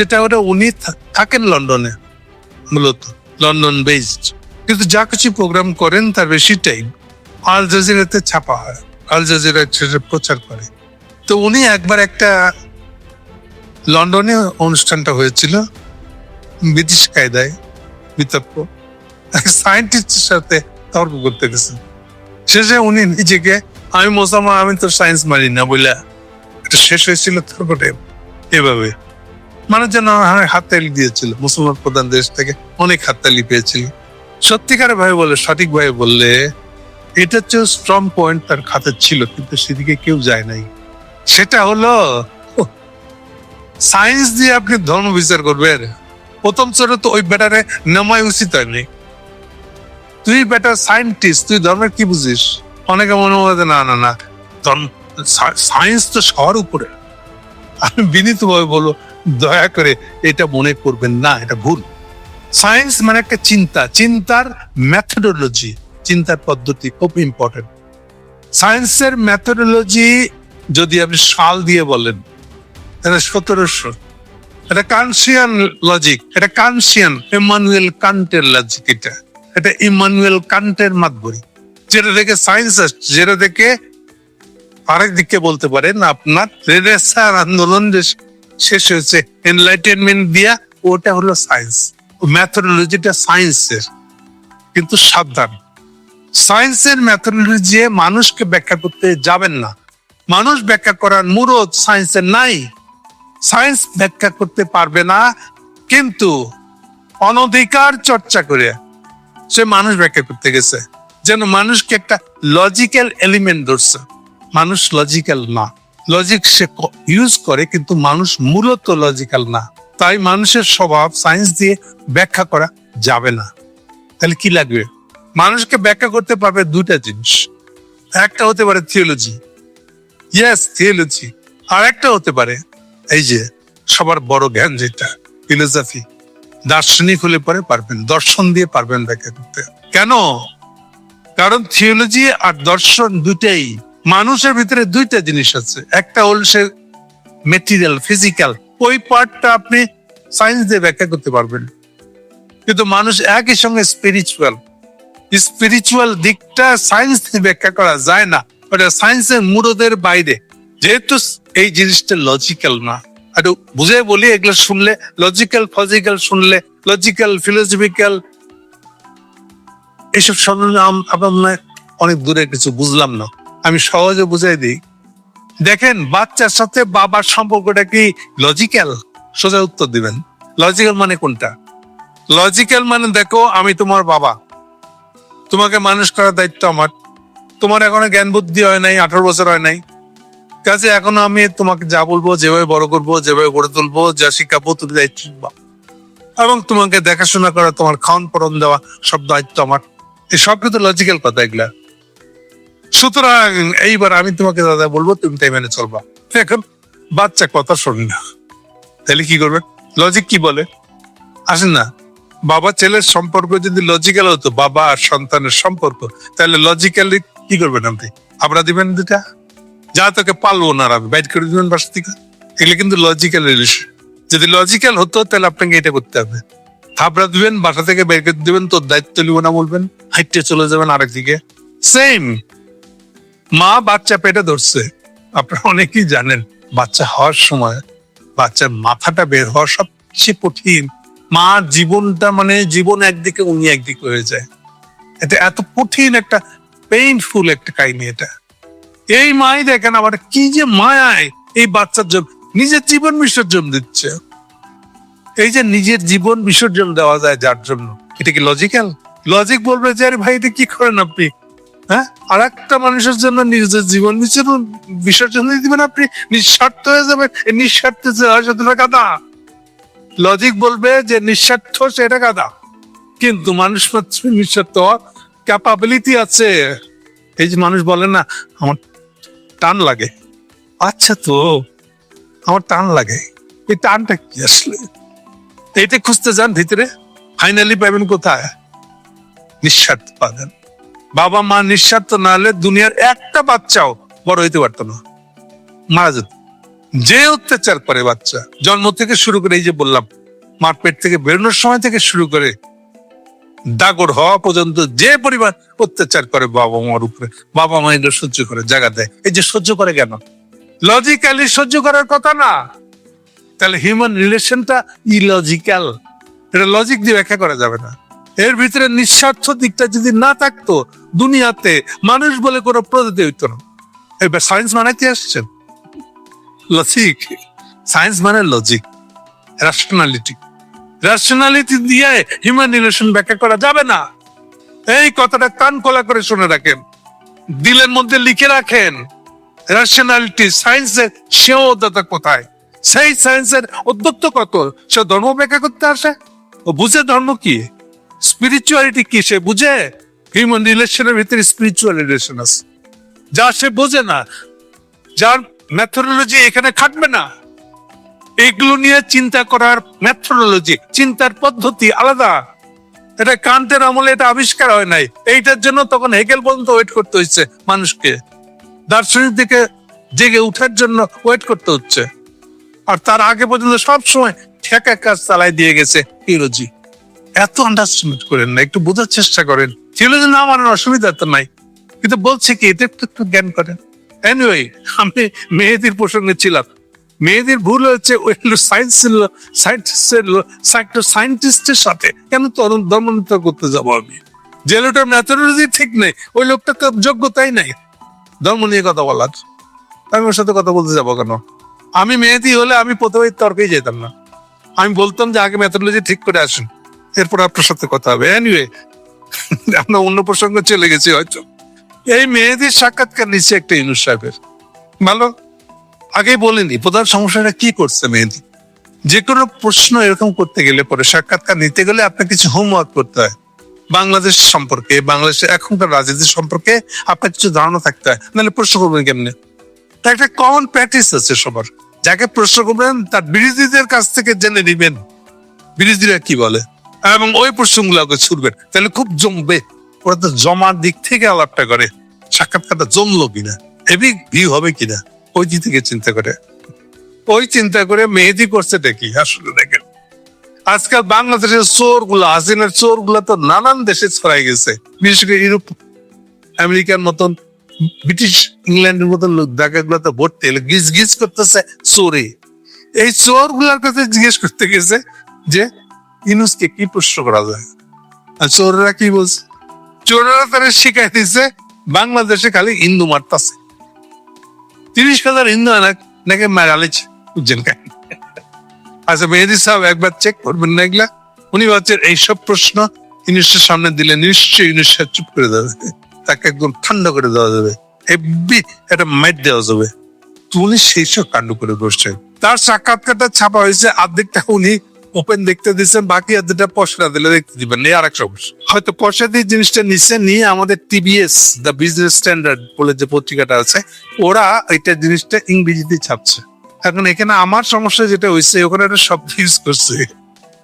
সেটা হলো উনি থাকেন লন্ডনে, মূলত, লন্ডন বেসড কিন্তু যা কিছু প্রোগ্রাম করেন তার বেশি টাইম আল জাজিরাতে ছাপা হয় আল জাজিরা সেটা প্রচার করে। তো উনি একবার একটা লন্ডনে অনুষ্ঠানটা হয়েছিল, ব্রিটিশ কায়দায়, বিতর্ক। সায়েন্টিস্টের সাথে তর্ক করতে গেছেন শেষে উনি নিজেকে, আমি মোসামা, আমি তো সায়েন্স মানি না বলে এটা শেষ হয়েছিল তর্কটা এভাবে। মানুষ যেন হাততালি দিয়েছিল। মুসলমান প্রধান দেশ থেকে অনেক হাততালি পেয়েছিল। সত্যিকারে ভাই বলে, সঠিক ভাবে বললে, এটা হচ্ছে স্ট্রং পয়েন্ট তার খাতে ছিল, কিন্তু সেদিকে কেউ যায় নাই। সেটা হলো সায়েন্স দিয়ে আপনি ধর্ম বিচার করবেন। প্রথম স্তরে তো ওই ব্যাটারে নামাই উচিত হয়নি। তুই বেটার সায়েন্টিস্ট তুই ধর্মের কি বুঝিস? অনেকে মনে হয় না না না সায়েন্স তো সবার উপরে। আমি বিনীতভাবে বলব দয়া করে এটা মনে করবেন না, এটা ভুল। সায়েন্স মানে একটা চিন্তা, চিন্তার ম্যাথোডোলজি চিন্তার পদ্ধতি খুব ইম্পর্টেন্ট সায়েন্সের ম্যাথোডোলজি যদি আপনি সাল দিয়ে বলেন, এটা সতেরোশো। এটা কানসিয়ান লজিক এটা কানসিয়ান ইমানুয়েল কান্টের লজিক এটা। এটা ইমানুয়েল কান্টের মাধ্যমে যেটা থেকে সায়েন্স আসছে, যেটা থেকে আরেক দিকে বলতে পারেন আপনার রেনেসার আন্দোলন যে শেষ হয়েছে। এনলাইটেনমেন্ট দিয়া ওটা হলো সায়েন্স ম্যাথোডোলজিটা সায়েন্সের কিন্তু সাবধান। সায়েন্সের ম্যাথোডোলজি মানুষকে ব্যাখ্যা করতে যাবেন না। মানুষ ব্যাখ্যা করার মুরত সায়েন্সের নাই। সায়েন্স ব্যাখ্যা করতে পারবে না, কিন্তু অনধিকার চর্চা করে সে মানুষ ব্যাখ্যা করতে গেছে। যেন মানুষকে একটা লজিক্যাল এলিমেন্ট ধরছে। মানুষ লজিক্যাল না। লজিক সে ইউজ করে, কিন্তু মানুষ মূলত লজিক্যাল না। তাই মানুষের স্বভাব সায়েন্স দিয়ে ব্যাখ্যা করা যাবে না। তাহলে কি লাগবে? মানুষকে ব্যাখ্যা করতে পারবে দুটা জিনিস। একটা হতে পারে থিওলজি ইয়েস থিওলজি আর একটা হতে পারে এই যে সবার বড় জ্ঞান যেটা ফিলোসফি দার্শনিক হলে পরে পারবেন, দর্শন দিয়ে পারবেন ব্যাখ্যা করতে। কেন? কারণ থিওলজি আর দর্শন দুটাই মানুষের ভিতরে দুইটা জিনিস আছে। একটা হল সে মেটেরিয়াল ফিজিক্যাল ওই পার্টটা আপনি সায়েন্স দিয়ে ব্যাখ্যা করতে পারবেন। কিন্তু মানুষ একই সঙ্গে স্পিরিচুয়াল স্পিরিচুয়াল দিকটা সায়েন্স দিয়ে ব্যাখ্যা করা যায় না। ওটা সায়েন্সের মুরদের বাইরে। যেহেতু এই জিনিসটা লজিক্যাল না। একটু বুঝে বলি, এগুলো শুনলে লজিক্যাল ফজিক্যাল শুনলে লজিক্যাল ফিলোসফিক্যাল এইসব আম- আপনার অনেক দূরে কিছু বুঝলাম না। আমি সহজে বুঝাই দিই। দেখেন, বাচ্চার সাথে বাবার সম্পর্কটা কি লজিক্যাল সোজা উত্তর দিবেন। লজিক্যাল মানে কোনটা? লজিক্যাল মানে দেখো, আমি তোমার বাবা। তোমাকে মানুষ করার দায়িত্ব আমার। তোমার এখনও জ্ঞান বুদ্ধি হয় নাই, আঠারো বছর হয় নাই। কাজে এখনও আমি তোমাকে যা বলব, যেভাবে বড় করব, যেভাবে গড়ে তুলবো, যা শিখাবো, তুমি দায়িত্ব। এবং তোমাকে দেখাশোনা করা, তোমার খাওয়ান পরন দেওয়া সব দায়িত্ব আমার। এই সব কিন্তু লজিক্যাল কথা এগুলা। সুতরাং এইবার আমি তোমাকে দাদা বলব, তুমি তাই মেনে চলবা। এখন বাচ্চা কথা শোনে না। তাহলে কি করবে? লজিক কি বলে? আসেন না। বাবা ছেলের সম্পর্ক যদি লজিক্যাল হতো, বাবা আর সন্তানের সম্পর্ক, তাহলে লজিক্যালি কি করবেন আপনি? আমরা দিবেন দুটা যা তোকে পালবো না আমি বাইট করে দিবেন বাসা থেকে। এগুলো কিন্তু লজিক্যাল রিলেশন যদি লজিক্যাল হতো, তাহলে আপনাকে এটা করতে হবে। থাপড়া দিবেন, বাসা থেকে বের করে দিবেন, তোর দায়িত্ব নিব না বলবেন হাইটে চলে যাবেন আরেক দিকে। সেম মা বাচ্চা পেটে ধরছে। আপনারা অনেকেই জানেন, বাচ্চা হওয়ার সময় বাচ্চার মাথাটা বের হওয়া সবচেয়ে কঠিন। মার জীবনটা মানে জীবন একদিকে, উনি একদিকে হয়ে যায়। এটা এত কঠিন একটা পেইনফুল একটা কাহিনী এটা। এই মাই দেখেন আবার কি যে মায়ায় এই বাচ্চার জন্য, নিজের জীবন বিসর্জন দিচ্ছে। এই যে নিজের জীবন বিসর্জন দেওয়া যায় যার জন্য, এটা কি লজিক্যাল লজিক বলবে যে, আরে ভাই, এটা কি করেন আপনি? হ্যাঁ? আর একটা মানুষের জন্য নিজের জীবন বিসর্জন বিসর্জন দিয়ে দিবেন আপনি, নিঃস্বার্থ হয়ে যাবেন। এই নিঃস্বার্থ সেটা কাদা। লজিক বলবে যে নিঃস্বার্থ সেটা কাদা। কিন্তু মানুষ মাত্র নিঃস্বার্থ ক্যাপাবিলিটি আছে। এই যে মানুষ বলে না, আমার টান লাগে। আচ্ছা তো, আমার টান লাগে। এই টানটা কি আসলে? এটা খুঁজতে যান ভিতরে। ফাইনালি পাবেন কোথায়? নিঃস্বার্থ পাবেন। বাবা মা নিঃস্বার্থ না হলে দুনিয়ার একটা বাচ্চাও বড় হইতে পারতো না। মারা যেত। যে অত্যাচার করে বাচ্চা, জন্ম থেকে শুরু করে এই যে বললাম মার পেট থেকে বেরোনোর সময় থেকে শুরু করে দাগর হওয়া পর্যন্ত যে পরিমাণ অত্যাচার করে বাবা মার উপরে, বাবা মা এগুলো সহ্য করে, জায়গা দেয়। এই যে সহ্য করে কেন? লজিক্যালি সহ্য করার কথা না। তাহলে হিউম্যান রিলেশনটা ইলজিক্যাল এটা লজিক দিয়ে ব্যাখ্যা করা যাবে না। এর ভিতরে নিঃস্বার্থ দিকটা যদি না থাকতো দুনিয়াতে, মানুষ বলে কোনো প্রজাতি হইতো না। এবার সায়েন্স মানাইতে আসছেন। লজিক সায়েন্স মানে লজিক রেশনালিটি রেশনালিটি দিয়ে হিউম্যান রিলেশন ব্যাখ্যা করা যাবে না। এই কথাটা কান খোলা করে শুনে রাখেন। দিলের মধ্যে লিখে রাখেন। রেশনালিটি সায়েন্সের সীমাবদ্ধতা কোথায়? সেই সায়েন্সের অধ্যত্ত কত? সে ধর্ম ব্যাখ্যা করতে আসে। ও বুঝে ধর্ম কি? স্পিরিচুয়ালিটি কি সে বুঝে? হিউম্যান রিলেশনের ভিতরে স্পিরিচুয়াল রিলেশন আছে। যা সে বোঝে না, যার ম্যাথোলজি এখানে খাটবে না। এগুলো নিয়ে চিন্তা করার ম্যাথোলজি চিন্তার পদ্ধতি আলাদা। এটা কান্তের আমলে এটা আবিষ্কার হয় নাই। এইটার জন্য তখন হেগেল পর্যন্ত ওয়েট করতে হচ্ছে মানুষকে। দার্শনিক দিকে জেগে উঠার জন্য ওয়েট করতে হচ্ছে। আর তার আগে পর্যন্ত সবসময় ঠেকা কাজ চালাই দিয়ে গেছে থিওলজি এত আন্ডারস্ট্যান্ড করেন না, একটু বোঝার চেষ্টা করেন। ছিল যে না মানার অসুবিধা তো নাই, কিন্তু বলছে কি এটা একটু একটু জ্ঞান করেন। এনিওয়ে আমি মেহেদির প্রসঙ্গে ছিলাম। মেয়েদের ভুল হচ্ছে ওই সায়েন্সের সায়েন্টিস্টের সাথে। কেন তরুণ ধর্মান্তর করতে যাব আমি? যে লোকটার ম্যাথোলজি ঠিক নেই, ওই লোকটা যোগ্যতাই নাই। ধর্ম নিয়ে কথা বলার। আমি ওর সাথে কথা বলতে যাব কেন? আমি মেয়েদি হলে আমি প্রথমে তর্কেই যেতাম না। আমি বলতাম যে আগে ম্যাথোলজি ঠিক করে আসুন। এরপর আপনার সাথে কথা হবে। এনিওয়ে আমরা অন্য প্রসঙ্গে চলে গেছি হয়তো। এই মেয়েদের সাক্ষাৎকার নিচ্ছে একটা ইনুস সাহেবের। ভালো? আগে বলিনি, প্রধান সমস্যাটা কি করছে মেহেদি? যে কোনো প্রশ্ন এরকম করতে গেলে পরে সাক্ষাৎকার নিতে গেলে আপনার কিছু হোমওয়ার্ক করতে হয়। বাংলাদেশ সম্পর্কে, বাংলাদেশের এখনকার রাজনীতি সম্পর্কে আপনার কিছু ধারণা থাকতে হয়। নাহলে প্রশ্ন করবেন কেমনে? তা একটা কমন প্র্যাকটিস আছে সবার। যাকে প্রশ্ন করবেন, তার বিরোধীদের কাছ থেকে জেনে নিবেন। বিরোধীরা কি বলে? এবং ওই প্রশ্নগুলোকে ছুটবেন তাহলে খুব জমবে। ওরা তো জমার দিক থেকে আলাপটা করে, সাক্ষাৎকারটা জমলো কিনা হেভি ভিউ হবে কিনা, ওই দিক থেকে চিন্তা করে। ওই চিন্তা করে মেহেদি করছে দেখি, আসলে দেখেন। আজকাল বাংলাদেশের চোরগুলো হাসিনের চোরগুলো তো নানান দেশে ছড়াই গেছে। বিশেষ করে ইউরোপ, আমেরিকার মতন, ব্রিটিশ ইংল্যান্ডের মতন লোক, দেখা গুলো তো ভর্তি এলো গিজ গিজ করতেছে চোরে। এই চোরগুলার কাছে জিজ্ঞেস করতে গেছে যে ইনুসকে কি প্রশ্ন করা যায়? আর চোররা কি বলছে? চোররা তারা শিখাই দিছে বাংলাদেশে খালি হিন্দু মারতাছে। তিরিশ হাজার হিন্দু নাকি মারালিছে বুঝছেন কেন আচ্ছা মেহেদি সাহেব একবার চেক করবেন না এগুলা। উনি ভাবছেন এইসব প্রশ্ন ইউনিসের সামনে দিলে নিশ্চয়ই ইউনিস চুপ করে দেবে তাকে একদম ঠান্ডা করে দেওয়া যাবে। হেব্বি একটা মাইট দেওয়া যাবে। উনি সেই সব কাণ্ড করে বসছেন। তার সাক্ষাৎকারটা ছাপা হয়েছে অর্ধেকটা উনি ওপেন দেখতে দিচ্ছেন বাকি অর্ধেকটা পয়সা দিলে দেখতে দিবেন, এই আর এক সমস্যা হয়তো পয়সা দিয়ে জিনিসটা নিচ্ছে নিয়ে আমাদের টিবিএস দ্য বিজনেস স্ট্যান্ডার্ড বলে যে পত্রিকাটা আছে, ওরা এটা জিনিসটা ইংরেজিতে ছাপছে। এখন এখানে আমার সমস্যা যেটা হয়েছে, ওখানে একটা শব্দ ইউজ করছে।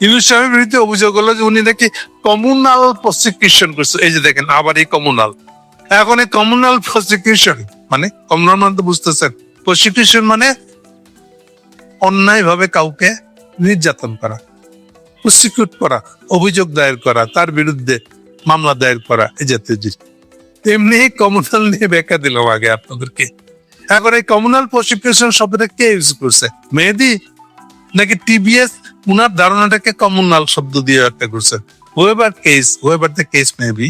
ইউনুস সাহেবের বিরুদ্ধে অভিযোগ হলো যে উনি নাকি কমুনাল প্রসিকিউশন করছে। এই যে দেখেন, আবার এই কমুনাল এখন এই কমুনাল প্রসিকিউশন মানে কমুনাল মানে তো বুঝতেছেন প্রসিকিউশন মানে অন্যায় ভাবে কাউকে নির্যাতন করা প্রসিকিউট করা, অভিযোগ দায়ের করা, তার বিরুদ্ধে মামলা দায়ের করা এই জাতীয় জিনিস। তেমনি কমুনাল নিয়ে ব্যাখ্যা দিলাম আগে আপনাদেরকে। এখন এই কমুনাল প্রসিকিউশন শব্দটা কে ইউজ করছে? মেহেদি? নাকি টিবিএস উনার ধারণাটাকে কমুনাল শব্দ দিয়ে ব্যাখ্যা করছে। Whatever case whatever the case maybe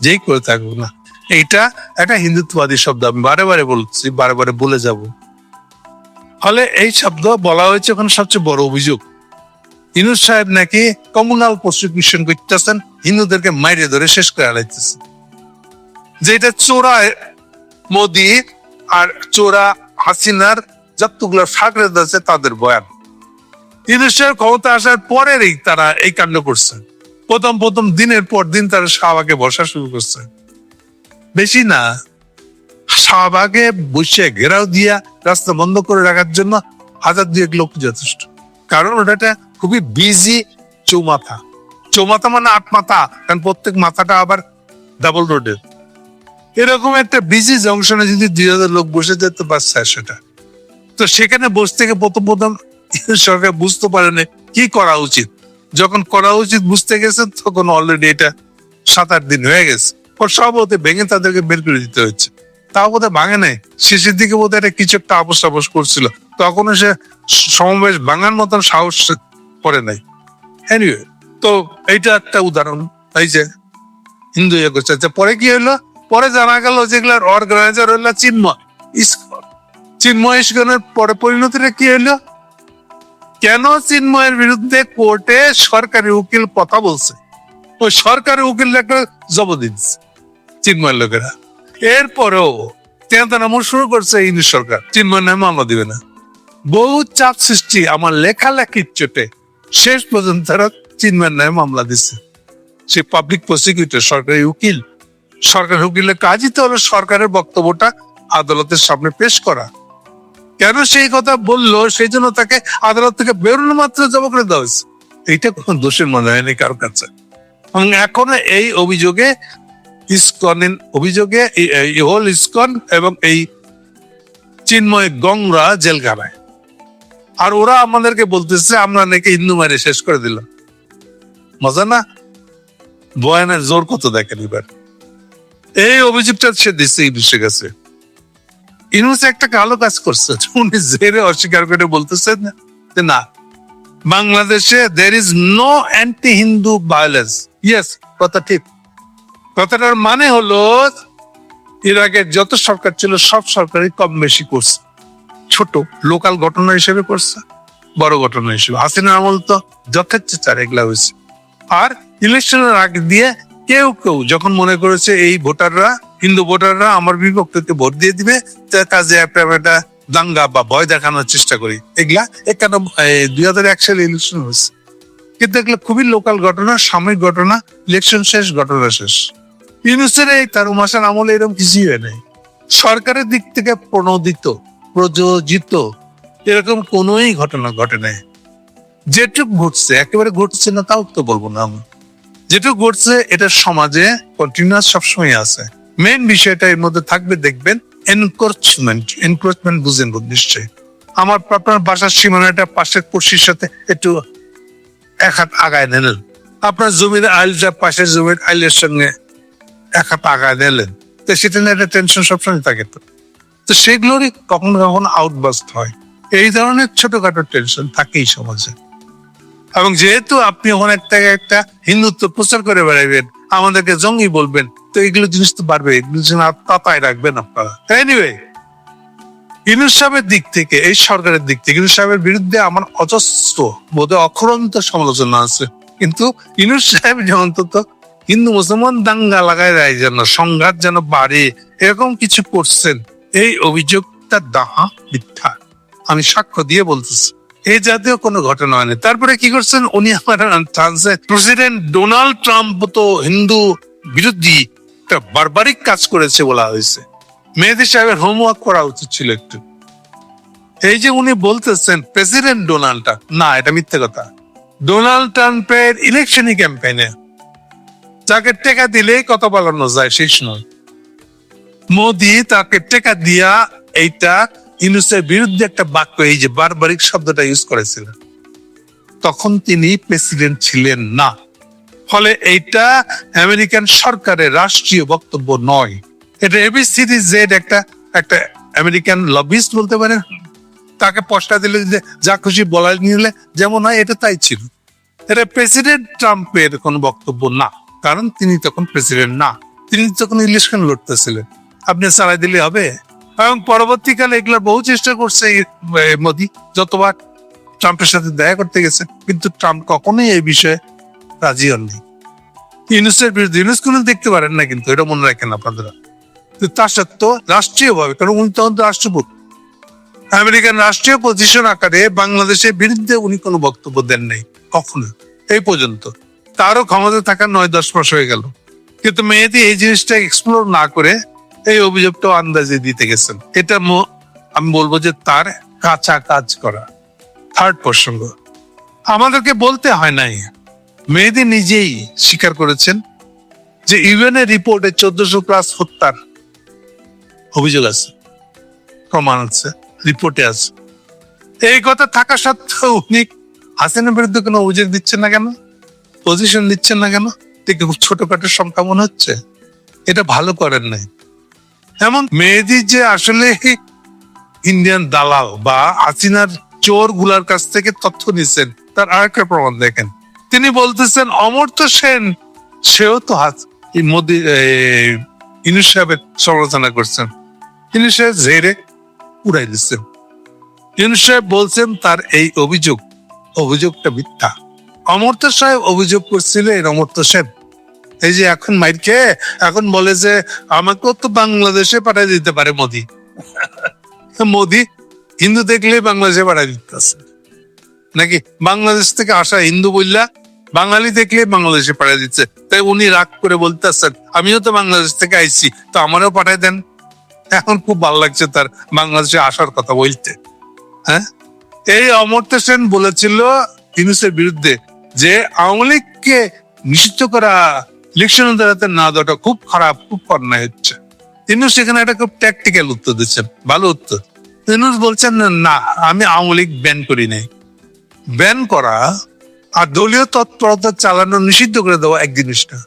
যেই করে থাকুক না। এইটা একটা হিন্দুত্ববাদী শব্দ, আমি বারে বারে বলছি, বারে বারে বলে যাব। ফলে এই শব্দ বলা হয়েছে ওখানে সবচেয়ে বড় অভিযোগ। ইনুস সাহেব নাকি কমুনাল প্রসিকিউশন করতেছেন, হিন্দুদেরকে মাইরে ধরে শেষ করে হারাইতেছে যেটা চোরা মোদি আর চোরা হাসিনার যতগুলো সাগরে আছে তাদের বয়ান। ইনুসের ক্ষমতা আসার পরেরই তারা এই কাণ্ড করছে। প্রথম প্রথম দিনের পর দিন তারা শাহবাগে বসা শুরু করছে। বেশি না শাহবাগে বসে ঘেরাও দিয়া রাস্তা বন্ধ করে রাখার জন্য হাজার দুয়েক লোক যথেষ্ট। কারণ ওটা খুবই বিজি চৌমাথা। চৌমাথা মানে আট মাথা, কারণ প্রত্যেক মাথাটা আবার ডাবল রোডের এরকম একটা বিজি জংশনে যদি দুই হাজার লোক বসে যেত, বাস সেটা তো সেখানে বসে থেকে প্রথম প্রথম সরকার বুঝতে পারে না, কি করা উচিত? যখন করা উচিত বুঝতে গেছেন তখন অলরেডি এটা সাত আট দিন হয়ে গেছে। পর সব ওতে ভেঙে তাদেরকে বের করে দিতে হচ্ছে তাও বোধহয় ভাঙে নাই। শেষের দিকে বোধহয় এটা কিছু একটা আপোষ টাপস করছিল। তখনও সে সমাবেশ ভাঙার মতন সাহস করে নাই। এনিওয়ে তো এইটা একটা উদাহরণ। এই যে হিন্দু ইয়ে করছে। পরে কি হইল পরে জানা গেল যেগুলোর অর্গানাইজার হলো চিন্ময়। ইস্কন। চিন্ময় ইস্কনের পরে পরিণতিটা কি হইল কেন চিন্ময়ের বিরুদ্ধে কোর্টে সরকারি উকিল কথা বলছে? ওই সরকারি উকিল একটা জব দিচ্ছে। চিন্ময়ের লোকেরা। এরপরেও তেনামূল শুরু করছে ইংলিশ সরকার। চিন্ময় নামে মামলা দিবে না। বহু চাপ সৃষ্টি আমার লেখালেখির চোটে। শেষ পর্যন্ত তারা নামে মামলা দিচ্ছে সে পাবলিক প্রসিকিউটর সরকারি উকিল। সরকারি উকিলের কাজই তো হলো সরকারের বক্তব্যটা আদালতের সামনে পেশ করা। কেন সেই কথা বলল? সেই জন্য তাকে আদালত থেকে বেরোনো মাত্র জমা করে দেওয়া হয়েছে। এইটা কোনো দোষের মনে হয়নি কারোর কাছে। এবং এখনও এই অভিযোগে ইস্কনের অভিযোগে হোল ইস্কন এবং এই চিন্ময় গংরা জেলখানায়। আর ওরা আমাদেরকে বলতেছে, আমরা নাকি হিন্দু মারে শেষ করে দিলাম। মজা না? বয়ানের জোর কত দেখেন এবার। এই অভিযোগটা সে দিচ্ছে ইংলিশের কাছে। ইউনুস একটা কালো কাজ করছে, উনি জেরে অস্বীকার করে বলতেছেন যে, না, বাংলাদেশে there is no anti Hindu violence yes কথা ঠিক। কথাটার মানে হলো ইরাকের যত সরকার ছিল, সব সরকারই কম বেশি করছে। ছোট, লোকাল ঘটনা হিসেবে করছে, বড় ঘটনা হিসেবে। হাসিনা আমল তো যথেচ্ছাচার এগুলা হয়েছে। আর ইলেকশনের আগে দিয়ে কেউ কেউ যখন মনে করেছে এই ভোটাররা, হিন্দু ভোটাররা আমার বিপক্ষে ভোট দিয়ে দিবে কাজে একটা একটা দাঙ্গা বা ভয় দেখানোর চেষ্টা করি। এগুলা একান্ন দুই হাজার এক সালে ইলেকশন হয়েছে। কিন্তু এগুলো খুবই লোকাল ঘটনা, সাময়িক ঘটনা ইলেকশন শেষ, ঘটনা শেষ। ইউনুসের এই তার মাসের আমলে এরকম কিছুই হয় নাই। সরকারের দিক থেকে প্রণোদিত, প্রযোজিত এরকম কোনোই ঘটনা ঘটে নাই। যেটুক ঘটছে, একেবারে ঘটছে না, তাও তো বলব না আমি। যেটুক ঘটছে, এটা সমাজে কন্টিনিউয়াস সবসময় আছে। মেন বিষয়টা এর মধ্যে থাকবে, দেখবেন এনক্রোচমেন্ট এনক্রোচমেন্ট বুঝেন বোধ নিশ্চয়ই। আমার আপনার বাসার সীমানাটা পাশের পড়শির সাথে একটু এক হাত আগায় নিলেন আপনার জমির আইলটা পাশের জমির আইলের সঙ্গে এক হাত নিলেন তো সেটা নিয়ে একটা টেনশন সবসময় থাকে তো। তো সেগুলোরই কখনো কখনো আউটবাস্ট হয়। এই ধরনের ছোটখাটো টেনশন থাকেই সমাজে। এবং যেহেতু আপনি ওখানে একটা একটা হিন্দুত্ব প্রচার করে বেড়াইবেন, আমাদেরকে জঙ্গি বলবেন, তো এগুলো জিনিস তো বাড়বে, এগুলো যেন তাতায় রাখবেন আপনারা। এনিওয়ে ইনুস সাহেবের দিক থেকে, এই সরকারের দিক থেকে, ইনুস সাহেবের বিরুদ্ধে আমার অজস্র, বোধহয় অক্ষরন্ত সমালোচনা আছে। কিন্তু ইনুস সাহেব যে অন্তত হিন্দু মুসলমান দাঙ্গা লাগায় দেয় যেন, সংঘাত যেন বাড়ে, এরকম কিছু করছেন। এই অভিযোগটা দাহা মিথ্যা। আমি সাক্ষ্য দিয়ে বলতেছি এই জাতীয় কোনো ঘটনা হয়নি। তারপরে কি করছেন? উনি আমার প্রেসিডেন্ট ডোনাল্ড ট্রাম্প তো হিন্দু বিরোধী একটা বারবারিক কাজ করেছে বলা হয়েছে। মেহেদি সাহেবের হোমওয়ার্ক করা উচিত ছিল একটু। এই যে উনি বলতেছেন, প্রেসিডেন্ট ডোনাল্ড ট্রাম্প, না, এটা মিথ্যে কথা। ডোনাল্ড ট্রাম্পের ইলেকশনই ক্যাম্পেইনে যাকে টেকা দিলেই কথা বলানো যায়, শেষ নয়। মোদি তাকে টেকা দিয়া এইটা ইউনুসের বিরুদ্ধে একটা বাক্য, এই যে বারবারিক শব্দটা ইউজ করেছিলেন। তখন তিনি প্রেসিডেন্ট ছিলেন না। ফলে এইটা আমেরিকান সরকারের রাষ্ট্রীয় বক্তব্য নয়। এটা এবিসিডি জেড একটা একটা আমেরিকান লবিস্ট বলতে পারেন। তাকে পস্তা দিলে যে যা খুশি বলা নিলে যেমন হয়, এটা তাই ছিল। এটা প্রেসিডেন্ট ট্রাম্পের কোনো বক্তব্য না। কারণ তিনি তখন প্রেসিডেন্ট না। তিনি তখন ইলেকশন লড়তেছিলেন? আপনি চালাই দিলে হবে? এবং পরবর্তীকালে এগুলোর বহু চেষ্টা করছে মোদি। যতবার ট্রাম্পের সাথে দেখা করতে গেছে, কিন্তু ট্রাম্প কখনোই এই বিষয়ে রাজি হননি। ইউনুসের বিরুদ্ধে, ইউনুস কোনো দেখতে পারেন না কিন্তু, এটা মনে রাখেন আপনারা। তো সত্ত্বেও রাষ্ট্রীয়ভাবে, কারণ উনি তখন রাষ্ট্রপতি আমেরিকান রাষ্ট্রীয় পজিশন আকারে বাংলাদেশের বিরুদ্ধে উনি কোনো বক্তব্য দেন নাই কখনো এই পর্যন্ত। তারও ক্ষমতা থাকার নয় দশ মাস হয়ে গেল। কিন্তু মেহেদি এই জিনিসটা এক্সপ্লোর না করে এই অভিযোগটাও আন্দাজে দিতে গেছেন। এটা আমি বলব যে তার কাঁচা কাজ করা। থার্ড প্রসঙ্গ, আমাদেরকে বলতে হয় নাই। মেহেদি নিজেই স্বীকার করেছেন যে ইউএনএ রিপোর্টে চোদ্দশো প্লাস হত্যার অভিযোগ আছে, প্রমাণ আছে, রিপোর্টে আছে। এই কথা থাকা সত্ত্বেও উনি হাসিনার বিরুদ্ধে কোনো অভিযোগ দিচ্ছেন না কেন? পজিশন নিচ্ছেন না কেন? দেখে খুব ছোটখাটো সংখ্যা মনে হচ্ছে। এটা ভালো করেন নাই। এমন মেহেদি যে আসলে ইন্ডিয়ান দালাল বা হাসিনার চোরগুলার কাছ থেকে তথ্য নিচ্ছেন, তার আরেকটা প্রমাণ দেখেন। তিনি বলতেছেন, অমর্ত্য সেন, সেও তো হাত মোদি ইনুস সাহেবের সমালোচনা করছেন। ইনুস সাহেব ঝেড়ে উড়াই দিচ্ছেন। ইনুস সাহেব বলছেন, তার এই অভিযোগ, অভিযোগটা মিথ্যা। অমর্ত্য সাহেব অভিযোগ করছিলেন অমর্ত্য সেন এই যে এখন মাইরকে, এখন বলে যে আমাকেও তো বাংলাদেশে পাঠিয়ে দিতে পারে মোদি। মোদি, হিন্দু দেখলে বাংলাদেশে পাঠিয়ে দিতেছে নাকি বাংলাদেশ থেকে আসা হিন্দু বললা বাঙালি দেখলে বাংলাদেশে পাঠিয়ে দিচ্ছে। তাই উনি রাগ করে বলতেছেন আমিও তো বাংলাদেশ থেকে আইছি, তো আমারও পাঠিয়ে দেন। এখন খুব ভালো লাগছে তার বাংলাদেশে আসার কথা বলতে। হ্যাঁ? এই অমর্ত্য সেন বলেছিল, ইউনুসের বিরুদ্ধে যে আওয়ামী নিষিদ্ধ করা ইলেকশন দাঁড়াতে না দেওয়াটা খুব খারাপ, খুব অন্যায় হচ্ছে। তিনি সেখানে একটা খুব ট্যাকটিক্যাল উত্তর দিচ্ছেন, ভালো উত্তর। তিনি বলছেন, না আমি আওয়ামী লীগ ব্যান করি নাই। ব্যান করা আর দলীয় তৎপরতা চালানো নিষিদ্ধ করে দেওয়া এক জিনিস না।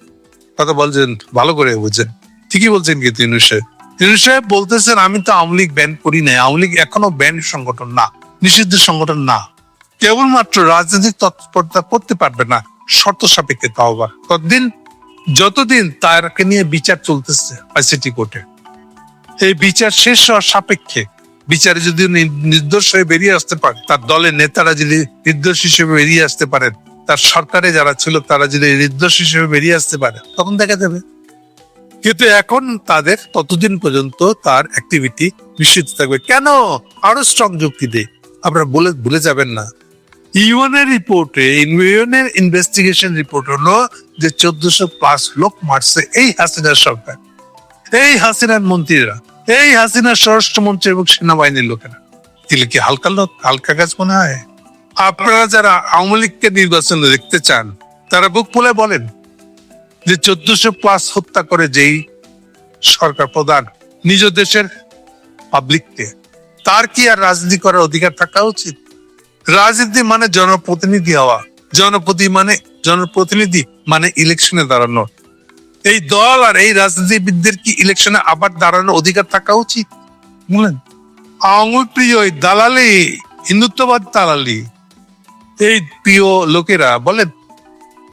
কথা বলছেন, ভালো করে বুঝছেন। ঠিকই বলছেন কি তিনু তিনু সাহেব বলতেছেন, আমি তো আওয়ামী লীগ ব্যান করি নাই। আওয়ামী লীগ এখনও ব্যান সংগঠন না, নিষিদ্ধ সংগঠন না। কেবলমাত্র রাজনৈতিক তৎপরতা করতে পারবে না, শর্ত সাপেক্ষে আবার। ততদিন, যতদিন তারকে নিয়ে বিচার চলতেছে আইসিটি কোর্টে, এই বিচার শেষ হওয়ার সাপেক্ষে বিচারে যদি নির্দোষ হয়ে বেরিয়ে আসতে পারে, তার দলের নেতারা যদি নির্দোষ হিসেবে বেরিয়ে আসতে পারেন, তার সরকারে যারা ছিল তারা যদি নির্দোষ হিসেবে বেরিয়ে আসতে পারে, তখন দেখা যাবে। কিন্তু এখন তাদের ততদিন পর্যন্ত তার অ্যাক্টিভিটি নিশ্চিত থাকবে। কেন? আরও স্ট্রং যুক্তি দেয় আপনারা বলে, ভুলে যাবেন না। ইউএনের রিপোর্টে ইউএনের ইনভেস্টিগেশন রিপোর্ট হলো যে চোদ্দশো পাঁচ লোক মারছে এই হাসিনার সরকার। এই হাসিনার মন্ত্রীরা, এই হাসিনার স্বরাষ্ট্রমন্ত্রী এবং সেনাবাহিনীর লোকেরা। দিলে কি হালকা লোক, হালকা কাজ মনে হয়? আপনারা যারা আওয়ামী লীগকে নির্বাচনে দেখতে চান, তারা বুক ফুলে বলেন যে চোদ্দশো পাঁচ হত্যা করে যেই সরকার প্রধান নিজ দেশের পাবলিককে তার কি আর রাজনীতি করার অধিকার থাকা উচিত? রাজনীতি মানে জনপ্রতিনিধি হওয়া। জনপ্রতি মানে জনপ্রতিনিধি মানে ইলেকশনে দাঁড়ানো। এই দল আর এই রাজনীতিবিদদের কি ইলেকশনে আবার দাঁড়ানোর অধিকার থাকা উচিত? বলেন। আঙুল প্রিয় দালালি, হিন্দুত্ববাদ দালালি। এই প্রিয় লোকেরা, বলেন